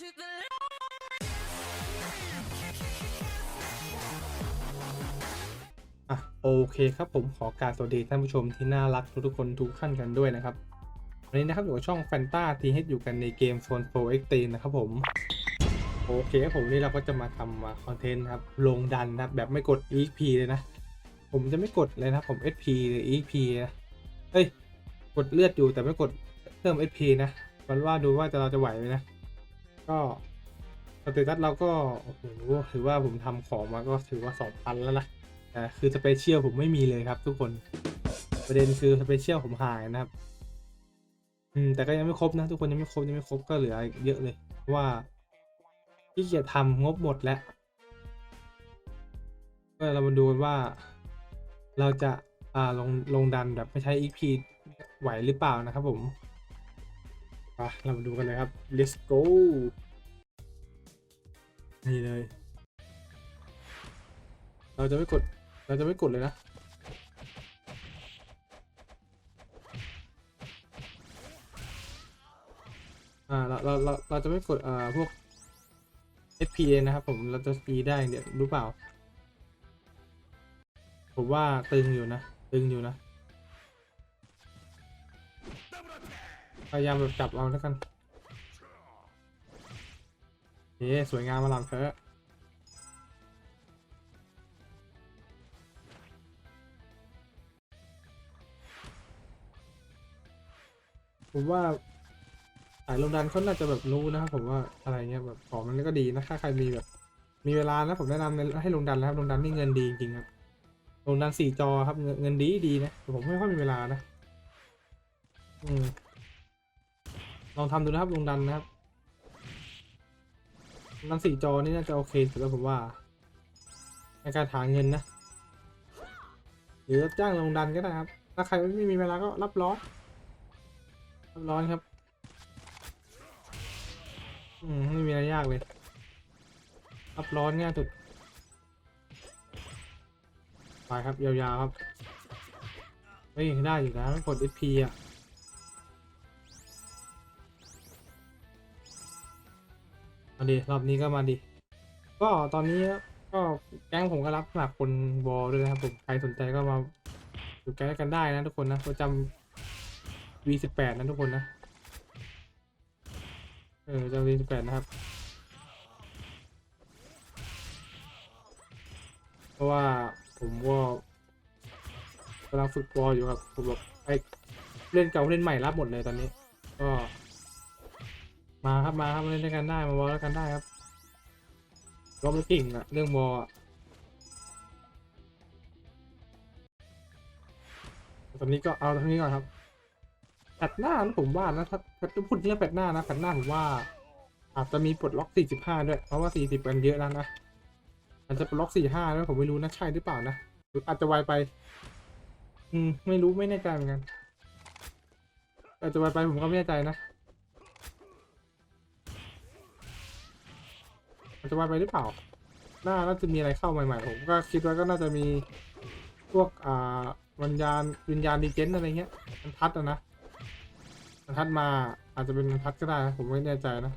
to the อะโอเคครับผมขอกรารสวัสดีท่านผู้ชมที่น่ารักทุกๆคนทุกท่านกันด้วยนะครับ วันนี้นะครับอยู่กับช่องแฟนตาทีให้อยู่กันในเกมโซนโฟเอ็กตีนะครับผม โอเคครับผมนี่เราก็จะมาทำคอนเทนต์ครับลงดันนะครับแบบไม่กด EXP เลยนะ ผมจะไม่กดเลยนะผม SP หรือ EXP นะเอ้ยกดเลือดอยู่แต่ไม่กดเพิ่ม SP นะวันว่าดูว่าจะเราจะไหวไหมนะ ก็สเตตัสเราก็โอ้โหถือว่าผมทำของมาก็ถือว่า2,000แล้วนะอ่คือสเปเชียลผมไม่มีเลยครับทุกคนประเด็นคือสเปเชียลผมหายนะครับ อืมแต่ก็ยังไม่ครบนะ ทุกคนยังไม่ครบยังไม่ครบก็เหลือเยอะเลยเพราะว่าที่เกียจทำงบหมดแล้วก็เรามาดูกันว่าเราจะอ่าลงลงดันแบบไม่ใช้ EP ไหวหรือเปล่านะครับผม เรามาดูกันเลยครับ let's go นี่เลย เราจะไม่กด เราจะไม่กดเลยนะ อ่า เรา เรา เราเราจะไม่กด อ่า พวก FPA นะครับผม เราจะปีได้เดี๋ยวรู้เปล่า ผมว่าตึงอยู่นะ ตึงอยู่นะ พยายามแบบจับเอาแล้วกันเย้สวยงามมาหลังเธอะผมว่าสายลงดันเขาน่าจะแบบรู้นะครับผมว่าอะไรเงี้ยแบบของมันก็ดีนะถ้าใครมีแบบ มีเวลานะผมแนะนำให้ลงดันนะครับลงดันนี่เงินดีจริงครับลงดันสี่จอครับเงินเงินดีดีนะแต่ผมไม่ค่อยมีเวลานะ อืม ลองทำดูนะครับลงดันนะครับดันสี่จอนี่น่าจะโอเคสุดแล้วผมว่าในการหาเงินนะหรือรับจ้างลงดันก็ได้ครับ ถ้าใครไม่มีเวลาก็รับร้อนร้อนครับอืมไม่มีอะไรยากเลยรับร้อนง่ายสุดไปครับยาวๆครับเฮ้ยได้อยู่นะกด SP อะ มาดิรอบนี้ก็มาดิก็ตอนนี้ก็แก๊งผมก็รับสมัครคนวอลด้วยนะครับผมใครสนใจก็มาอยู่แก๊งกันได้นะทุกคนนะประจำ V18 นะทุกคนนะเออจะ V18 นะครับเพราะว่าผมก็กำลังฝึกบอลอยู่ครับผมแบบไอเล่นเก่าเล่นใหม่รับหมดเลยตอนนี้ ก็ มาครับมาครับเล่นด้วยกันได้มาวอลด้วกันได้ครับก็ไม่เก่งอะเรื่องบอลตอนนี้ก็เอาตรงนี้ก่อนครับแพทหน้านะผมว่านะถ้าถ้าพูดเรื่องแพทหน้านะแพทหน้าผมว่า อาจจะมีปลดล็อก 45 ด้วย เพราะว่า 40กันเยอะแล้วนะอาจจะปลดล็อก 45แล้วยผมไม่รู้นะใช่หรือเปล่านะหรืออาจจะไวไป อืมไม่รู้ไม่แน่ใจเหมือนกันอาจจะไวไปผมก็ไม่แน่ใจนะ จจะไวไปหรือเปล่า น่าน่าจะมีอะไรเข้าใหม่ๆ ผมก็คิดว่าก็น่าจะมีพวกอ่าวิญญาณวิญญาณดีเจนอะไรเงี้ยมันทัดอะนะบรรทัดมาอาจจะเป็นบรรทัดก็ได้ ผมไม่แน่ใจนะ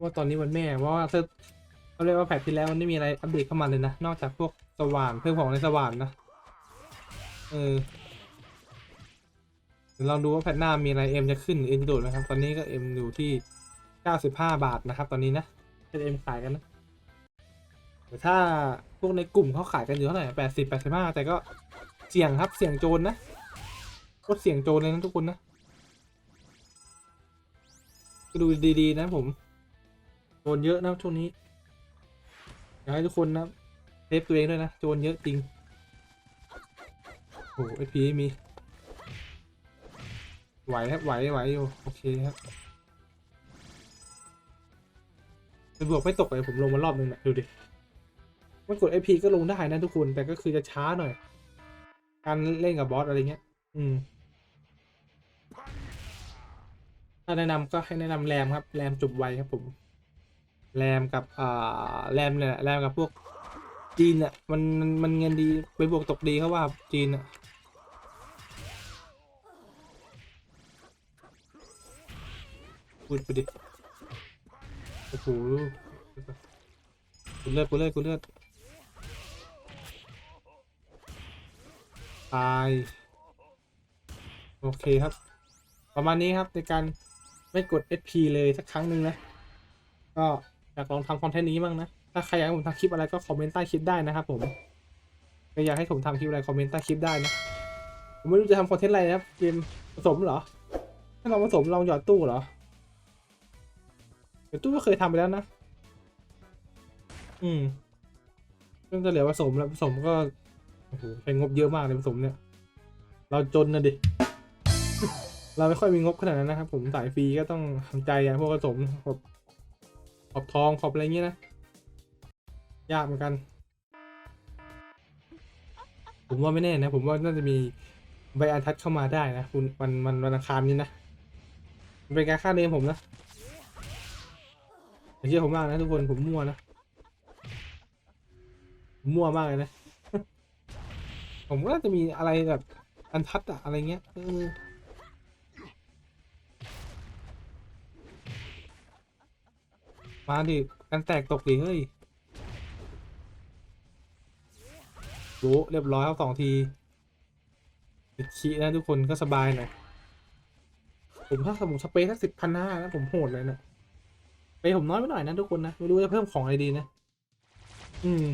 ว่าตอนนี้วันแม่เพราะว่าเขาเรียกว่าแพทที่แล้วมันไม่มีอะไรอัปเดตเข้ามาเลยนะ นอกจากพวกสว่านเพิ่มของในสว่านนะ เออเดี๋ยวลองดูว่าแพทหน้ามีอะไรเอ็มจะขึ้นเอ็มจะโดดไหมครับ ตอนนี้ก็เอ็มอยู่ที่ 95 บาทนะครับ ตอนนี้นะเป็นเอ็มขายกันนะแต่ถ้าพวกในกลุ่มเขาขายกันอยู่เท่าไหร่80 85 แต่ก็เสี่ยงครับเสี่ยงโจรนะโคตรเสี่ยงโจรเลยนะทุกคนนะดูดีๆ นะผมโจรเยอะนะช่วงนี้อยากให้ทุกคนนะเซฟตัวเองด้วยนะโจรเยอะจริงโอ้ไอพีมีไหวครับไหวไหวอยู่โอเคครับ เป็นบวกไม่ตกเลยผมลงมารอบนึงนะดูดิมันกดไอพีก็ลงได้นะทุกคน แต่ก็คือจะช้าหน่อย การเล่นกับบอสอะไรเงี้ย อืม ถ้าแนะนำก็ให้แนะนำแรมครับ แรมจุบไวครับผม แรมกับอ่าแรมเนี่ยแรมกับพวกจีนอะมันมันมันเงินดีไปบวกตกดีเขาว่าจีนอะพูดไปดิ โอ้โหกูเลือดกูเลือดกูเลือดตาย โอเคครับ ประมาณนี้ครับในการไม่กด SP เลยสักครั้งหนึ่งนะ ก็อยากลองทำคอนเทนต์นี้บ้างนะ ถ้าใครอยากให้ผมทำคลิปอะไรก็คอมเมนต์ใต้คลิปได้นะครับผมใครอยากให้ผมทำคลิปอะไรคอมเมนต์ใต้คลิปได้นะ ผมไม่รู้จะทำคอนเทนต์อะไรนะครับเกมผสมเหรอ ถ้าเราผสมเราหยอดตู้เหรอ เดี๋ยวตู้ก็เคยทำไปแล้วนะ อืมเรื่องจะเหลือผสมแล้วผสมก็โอ้โหใช้งบเยอะมากเลยผสมเนี่ย เราจนนะดิ เราไม่ค่อยมีงบขนาดนั้นนะครับผมสายฟรีก็ต้องทำใจอย่างพวกผสมขอบขอบทองขอบอะไรเงี้ยนะ ยากเหมือนกัน ผมว่าไม่แน่นะ ผมว่าน่าจะมีใบอันทัดเข้ามาได้นะ คุณวันวันวันอังคารนี้นะเป็นการคาดเดมผมนะ เชื่อผมมากนะทุกคนผมมั่วนะมมั่วมากเลยนะ ผมก็น่าจะมีอะไรแบบอันทัดอะอะไรเงี้ยเออมาดิกันแตกตกดิเฮ้ยโอ้เรียบร้อยครับสองทีติดขี้นะทุกคนก็สบายหน่อยผมถ้าสมมติสเปซสักสิบพันห้านะผมโหดเลยนะ ไปผมน้อยไปหน่อยนะทุกคนนะ ไม่รู้จะเพิ่มของอะไรดีนะ อืม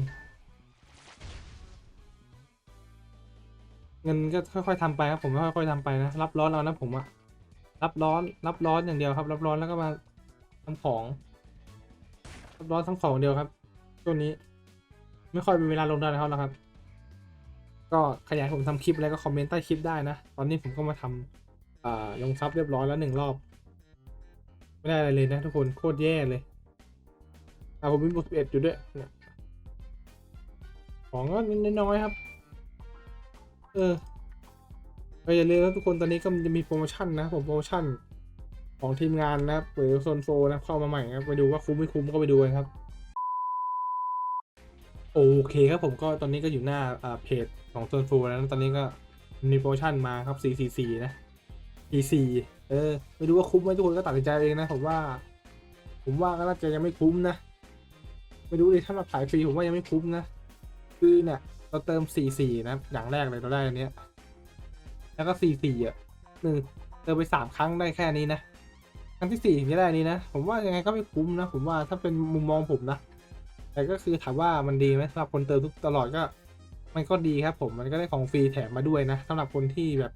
เงินก็ค่อยๆทำไปครับผมค่อยๆทำไปนะ รับร้อนเอานะผมอะรับร้อน รับร้อนอย่างเดียวครับ รับร้อนแล้วก็มาทำของ รับร้อนทำของเดียวครับช่วงนี้ ไม่ค่อยมีเวลาลงได้แล้วครับ ก็ขยายผมทำคลิปอะไรก็คอมเมนต์ใต้คลิปได้นะ ตอนนี้ผมก็มาทำอ่าลงซับเรียบร้อยแล้วหนึ่งรอบ ไม่ได้อะไรเลยนะทุกคนโคตรแย่เลยอ่าผมมีบทสิบเอ็ดอยู่ด้วยของก็น้อยๆครับ เออก็อย่าลืมนะทุกคนตอนนี้ก็จะมีโปรโมชั่นนะผมโปรโมชั่นของทีมงานนะครับหรือโซนโฟนะเข้ามาใหม่ครับไปดูว่าคุ้มไม่คุ้มก็ไปดูกันครับ โอเคครับผมก็ตอนนี้ก็อยู่หน้าอ่าเพจของโซนโฟแล้วนะตอนนี้ก็มีโปรโมชั่นมาครับ 444 นะ4 4 เออ ไม่รู้ว่าคุ้มไหมทุกคนก็ตัดสินใจเองนะผมว่า ผมว่าก็น่าจะยังไม่คุ้มนะ ไม่รู้เลยถ้ามาขายฟรีผมว่ายังไม่คุ้มนะ คือเนี่ยเราเติม44นะ อย่างแรกเลยเราได้อันเนี้ย แล้วก็44อะหนึ่งเติมไป3ครั้งได้แค่นี้นะ ครั้งที่4ถึงจะได้นี้นะ ผมว่ายังไงก็ไม่คุ้มนะ ผมว่าถ้าเป็นมุมมองผมนะ แต่ก็คือถามว่ามันดีไหมสำหรับคนเติมทุกตลอดก็ มันก็ดีครับผม มันก็ได้ของฟรีแถมมาด้วยนะสำหรับคนที่แบบ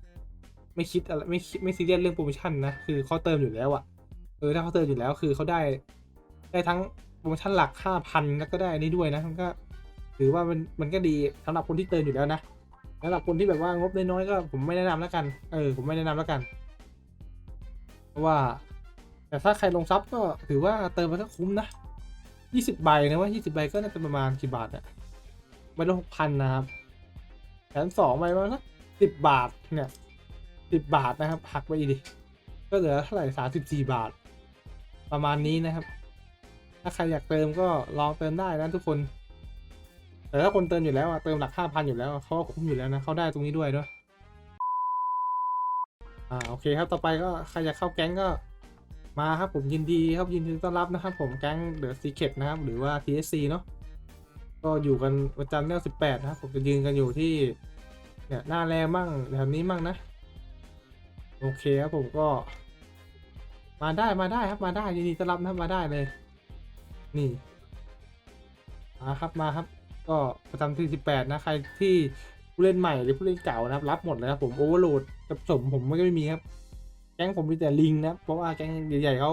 ไม่คิดอะไรไม่คิดไม่ซีเรียสเรื่องโปรโมชั่นนะคือเขาเติมอยู่แล้วอะเออถ้าเขาเติมอยู่แล้วคือเขาได้ ได้ทั้งโปรโมชั่นหลักห้าพันแล้วก็ได้อันนี้ด้วยนะมันก็ถือว่ามันมันก็ดีสำหรับคนที่เติมอยู่แล้วนะสำหรับคนที่แบบว่างบน้อยๆก็ ผมไม่แนะนำแล้วกัน เออ ผมไม่แนะนำแล้วกันเพราะว่า แต่ถ้าใครลงซับก็ถือว่าเติมไปก็คุ้มนะยี่สิบใบนะว่ายี่สิบใบก็น่าจะประมาณกี่บาทอะใบละหกพันนะครับแถมสองใบมาสักสิบบาทเนี่ย สิบบาทนะครับ หักไปอีกดิ ก็เหลือเท่าไหร่สามสิบสี่บาท ประมาณนี้นะครับ ถ้าใครอยากเติมก็ลองเติมได้นะทุกคน แต่ถ้าคนเติมอยู่แล้วอะเติมหลักห้าพันอยู่แล้วเขาก็คุ้มอยู่แล้วนะเขาได้ตรงนี้ด้วยเนาะอ่าโอเคครับต่อไปก็ใครอยากเข้าแก๊งก็มาครับผมยินดีครับยินดีต้อนรับนะครับผมแก๊งเดอะซีเคทนะครับหรือว่า TSC เนาะก็อยู่กันประจำเนี่ยสิบแปดนะครับผมจะยืนกันอยู่ที่เนี่ยหน้าแรมั่งแถวนี้มั่งนะ โอเคครับผมก็ มาได้มาได้ครับมาได้ยินดีต้อนรับนะครับมาได้เลย นี่มาครับมาครับ ก็ประจำที่ 18 นะ ใครที่ผู้เล่นใหม่หรือผู้เล่นเก่านะครับ รับหมดเลยครับผมโอเวอร์โหลดกับสมผมไม่มีครับ แก๊งผมมีแต่ลิงนะเพราะว่าแก๊งใหญ่ๆเขา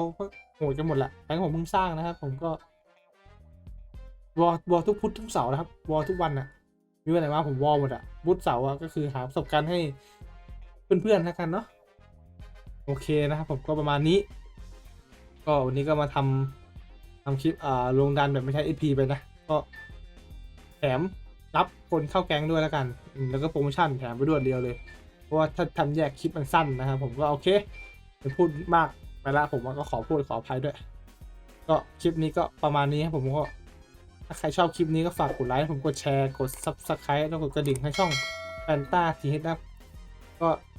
โหดกันหมดละแก๊งผมเพิ่งสร้างนะครับ ผมก็วอลวอลทุกพุธทุกเสาร์นะครับวอลทุกวันน่ะมีวันไหนว่าผมวอลหมดอะพุธเสาร์อะก็คือหาประสบการณ์ให้เพื่อนๆแล้วกันเนาะ โอเคนะครับผมก็ประมาณนี้ ก็วันนี้ก็มาทำทำคลิปอ่าลงดันแบบไม่ใช้ AP ไปนะ ก็แถมรับคนเข้าแก๊งด้วยแล้วกัน แล้วก็โปรโมชั่นแถมไปด้วยเดียวเลย เพราะว่าถ้าทำแยกคลิปมันสั้นนะครับผมก็โอเคจะพูดมากไปละผมก็ขอพูดขออภัยด้วย ก็คลิปนี้ก็ประมาณนี้ครับผมก็ถ้าใครชอบคลิปนี้ก็ฝากกดไลค์ผมกดแชร์กด subscribe แล้วกดกระดิ่งให้ช่องแฟนตาทีเฮดนะก็